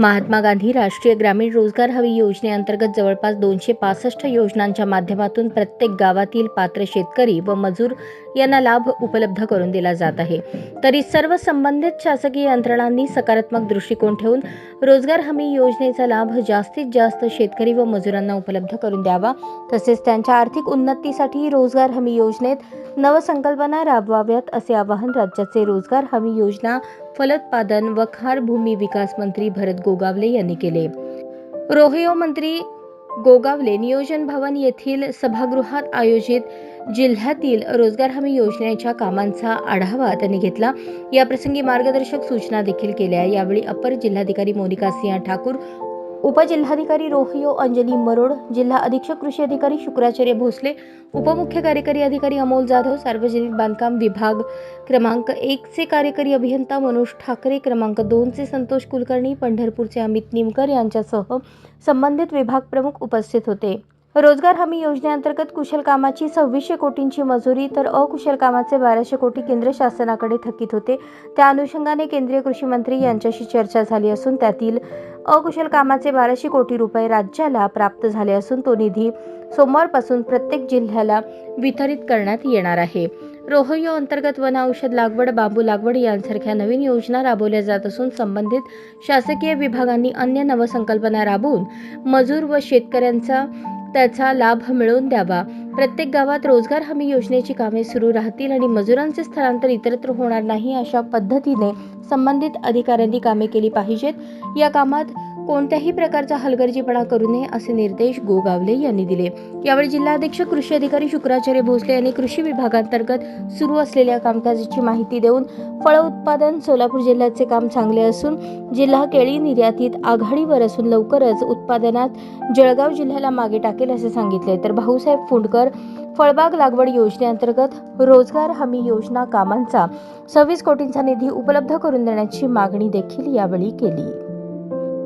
महात्मा गांधी राष्ट्रीय ग्रामीण रोजगार हमी योजनेअंतर्गत जवळपास दोनशे पासष्ट योजनांच्या माध्यमातून प्रत्येक गावातील पात्र शेतकरी व मजूर यांना लाभ उपलब्ध करून दिला जात आहे. तरी सर्व संबंधित शासकीय यंत्रणांनी सकारात्मक दृष्टिकोन ठेवून रोजगार हमी योजनेचा लाभ जास्तीत जास्त शेतकरी व मजुरांना उपलब्ध करून द्यावा. तसेच त्यांच्या आर्थिक उन्नतीसाठी रोजगार हमी योजनेत नवसंकल्पना राबवाव्यात असे आवाहन राज्याचे रोजगार हमी योजना फलोत्पादन व खार भूमी विकास मंत्री भरत गोगावले यांनी केले. रोहिओ मंत्री गोगावले नियोजन भवन येथील सभागृहात आयोजित जिल्ह्यातील रोजगार हमी योजनेच्या कामांचा आढावा त्यांनी घेतला. याप्रसंगी मार्गदर्शक सूचना देखील केल्या. यावेळी अपर जिल्हाधिकारी मोनिका सिंह ठाकूर उपजिल्हाधिकारी रोहियो अंजली मरोड जिल्हा अधीक्षक कृषी अधिकारी शुक्राचार्य भोसले उपमुख्य कार्यकारी अधिकारी अमोल जाधव सार्वजनिक बांधकाम विभाग क्रमांक एकचे कार्यकारी अभियंता मनोज ठाकरे क्रमांक दोनचे संतोष कुलकर्णी पंढरपूरचे अमित निमकर यांच्यासह संबंधित विभाग प्रमुख उपस्थित होते. रोजगार हमी योजनेअंतर्गत कुशल कामाची सव्वीसशे कोटींची मजुरी तर अकुशल कामाचे बाराशे कोटी केंद्र शासनाकडे थकीत होते. त्या अनुषंगाने केंद्रीय कृषी मंत्री यांच्याशी चर्चा झाली असून त्यातील अकुशल कामाचे बाराशे कोटी रुपये राज्याला प्राप्त झाले असून तो निधी सोमवारपासून प्रत्येक जिल्ह्याला वितरित करण्यात येणार आहे. रोहयो अंतर्गत वन औषध लागवड बांबू लागवड यांसारख्या नवीन योजना राबवल्या जात असून संबंधित शासकीय विभागांनी अन्य नवसंकल्पना राबवून मजूर व शेतकऱ्यांचा त्याचा लाभ मिळवून द्यावा. प्रत्येक गावात रोजगार हमी योजनेची कामे सुरू राहतील आणि मजुरांचे स्थलांतर इतरत्र होणार नाही अशा पद्धतीने संबंधित अधिकाऱ्यांनी कामे केली पाहिजेत. या कामात कोणत्याही प्रकारचा हलगर्जीपणा करू नये असे निर्देश गोगावले यांनी दिले. यावेळी जिल्हाध्यक्ष कृषी अधिकारी शुक्राचार्य भोसले यांनी कृषी विभागांतर्गत सुरू असलेल्या कामकाजाची माहिती देऊन फळ उत्पादन सोलापूर जिल्ह्याचे काम चांगले असून जिल्हा केळी निर्यातीत आघाडीवर असून लवकरच उत्पादनात जळगाव जिल्ह्याला मागे टाकेल असे सांगितले. तर भाऊसाहेब फुंडकर फळबाग लागवड योजनेअंतर्गत रोजगार हमी योजना कामांचा सव्वीस कोटींचा निधी उपलब्ध करून देण्याची मागणी देखील यावेळी केली.